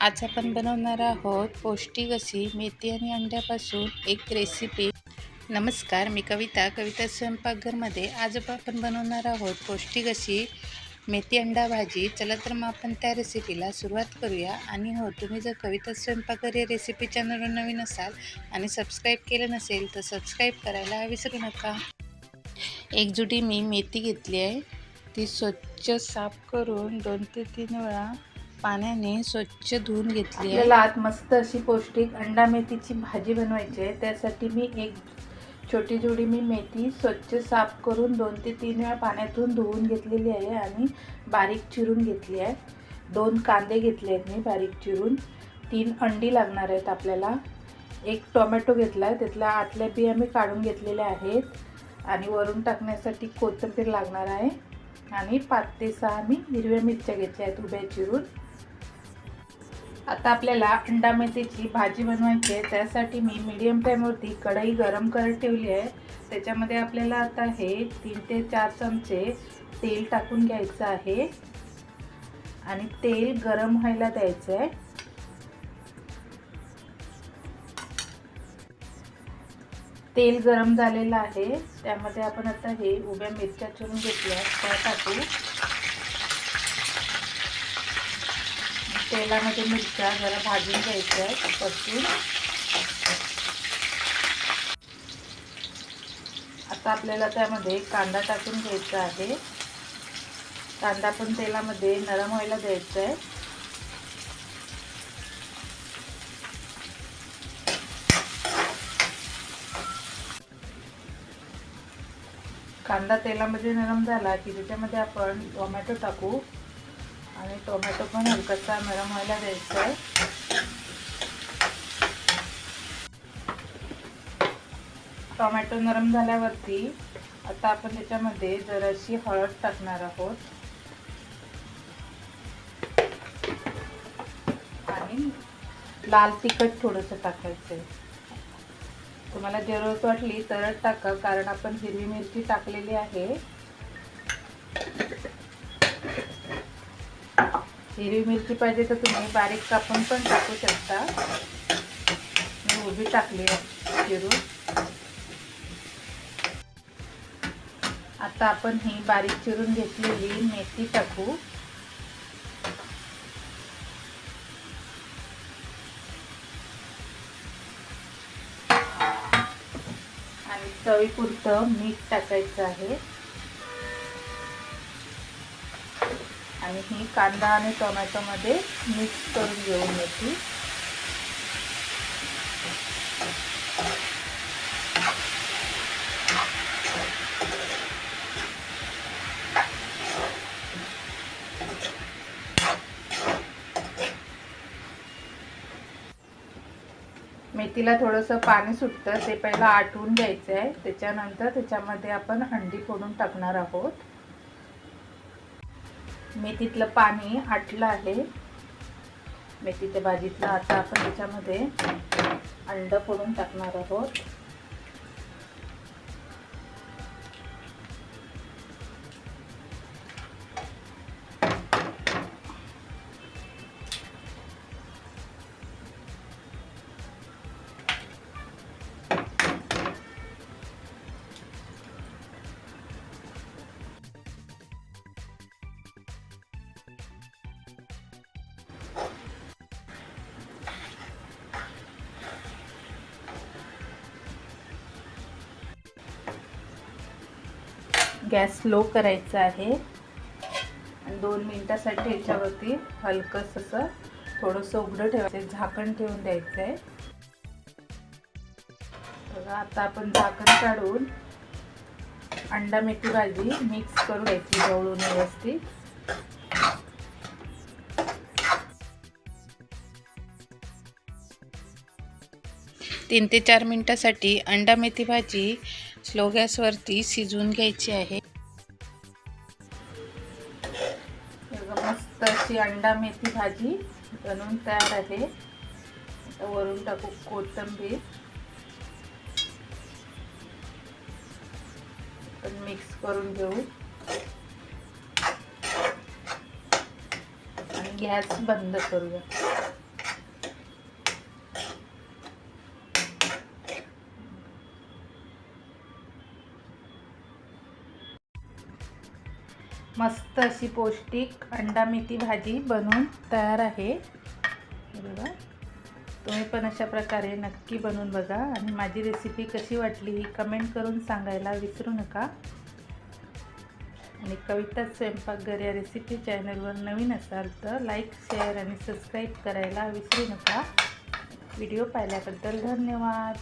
आज आपण बनवणार आहोत पौष्टिक अशी मेथी आणि अंड्यापासून एक रेसिपी नमस्कार मी कविता. कविता स्वयंपाकघरमध्ये आज आपण बनवणार आहोत पौष्टिक अशी मेथी अंडा भाजी. चला तर मग आपण त्या रेसिपीला सुरुवात करूया. आणि हो तुम्ही जर कविता स्वयंपाकघर या रेसिपी चॅनलवर नवीन असाल आणि सबस्क्राईब केलं नसेल तर सबस्क्राईब करायला विसरू नका. एक जुडी मी मेथी घेतली आहे. ती स्वच्छ साफ करून दोन ते तीन वेळा पाण्याने स्वच्छ धुवून घेतली आपल्याला आत मस्त अशी पौष्टिक अंडा मेथीची भाजी बनवायची आहे. त्यासाठी मी एक छोटी जोडी मी मेथी स्वच्छ साफ करून दोन ते तीन वेळा पाण्यातून धुवून घेतलेली आहे आणि बारीक चिरून घेतली आहे. दोन कांदे घेतले आहेत मी बारीक चिरून. तीन अंडी लागणार आहेत आपल्याला. एक टोमॅटो घेतला आहे. त्यातल्या आतल्या बिया मी काढून घेतलेल्या आहेत. आणि वरून टाकण्यासाठी कोथिंबीर लागणार आहे. आणि पाच ते सहा मी हिरव्या मिरच्या घेतल्या आहेत उभ्या चिरून. आता आपल्याला अंडा मेथीची भाजी बनवायची आहे. त्यासाठी मी मीडियम फ्लेमवरती कढई गरम करत ठेवली आहे. त्याच्यामध्ये आपल्याला आता हे तीन ते चार चमचे तेल टाकून घ्यायचं आहे. आणि तेल गरम व्हायला द्यायचं आहे. तेल गरम झालेलं आहे. त्यामध्ये आपण आता हे उभ्या मिरच्या चिरून घेतल्या त्या टाकू तेलामध्ये मिरच्या जरा भाजून घ्यायच्या आहेत परतून आता आपल्याला त्यामध्ये कांदा टाकून घ्यायचा आहे. कांदा पण तेलामध्ये नरम व्हायला द्यायचा आहे. कांदा तेलामध्ये नरम झाला की त्याच्यामध्ये आपण टोमॅटो टाकू. आणि टोमॅटो पण हलकासा नरम व्हायला द्यायचा आहे. टोमॅटो नरम झाल्यावरती आता आपण त्याच्यामध्ये जराशी हळद टाकणार आहोत. आणि लाल तिखट थोडंसं टाकायचं आहे. तुम्हाला जरूरत वाटली तरच टाका कारण आपण हिरवी मिरची टाकलेली आहे. हिरवी मिरची पाहिजे तर तुम्ही बारीक कापून पण टाकू शकता. मी उभी टाकली चिरून. आता आपण ही बारीक चिरून घेतलेली मेथी टाकू. आणि चवीपुरतं मीठ टाकायचं आहे. आणि ही कांदा आणि टोमॅटोमध्ये मिक्स करून घेऊन येते. मेथीला थोडंसं पाणी सुटतं ते पहिलं आटवून घ्यायचं आहे. त्याच्यानंतर त्याच्यामध्ये आपण अंडी फोडून टाकणार आहोत. मेथीतलं पाणी आटलं आहे. मेथीच्या भाजीतलं आता आपण त्याच्यामध्ये अंड फोडून टाकणार आहोत. गॅस स्लो करायचा आहे. आणि दोन मिनटासाठी याच्यावरती हलकंसं असं थोडंसं उघडं ठेवायचं झाकण ठेवून द्यायचं आहे. बघा आता आपण झाकण काढून अंडा मेथी भाजी मिक्स करून घ्यायची जवळून व्यवस्थित. तीन ते चार मिनटासाठी अंडा मेथी भाजी स्लो गॅसवरती शिजवून घ्यायची आहे. मस्त अशी अंडा मेथी भाजी बनवून तयार आहे. आता वरून टाकू कोथिंबीर. पण मिक्स करून घेऊ. आणि गॅस बंद करूया. मस्त अशी पौष्टिक अंडा मेथी भाजी बनवून तयार आहे. बरोबर बघा. तुम्ही पण अशा प्रकारे नक्की बनवून बघा. आणि माझी रेसिपी कशी वाटली ही कमेंट करून सांगायला विसरू नका. आणि कविता स्वयंपाकघर या रेसिपी चॅनलवर नवीन असाल तर लाईक शेअर आणि सबस्क्राईब करायला विसरू नका. व्हिडिओ पाहिल्याबद्दल धन्यवाद.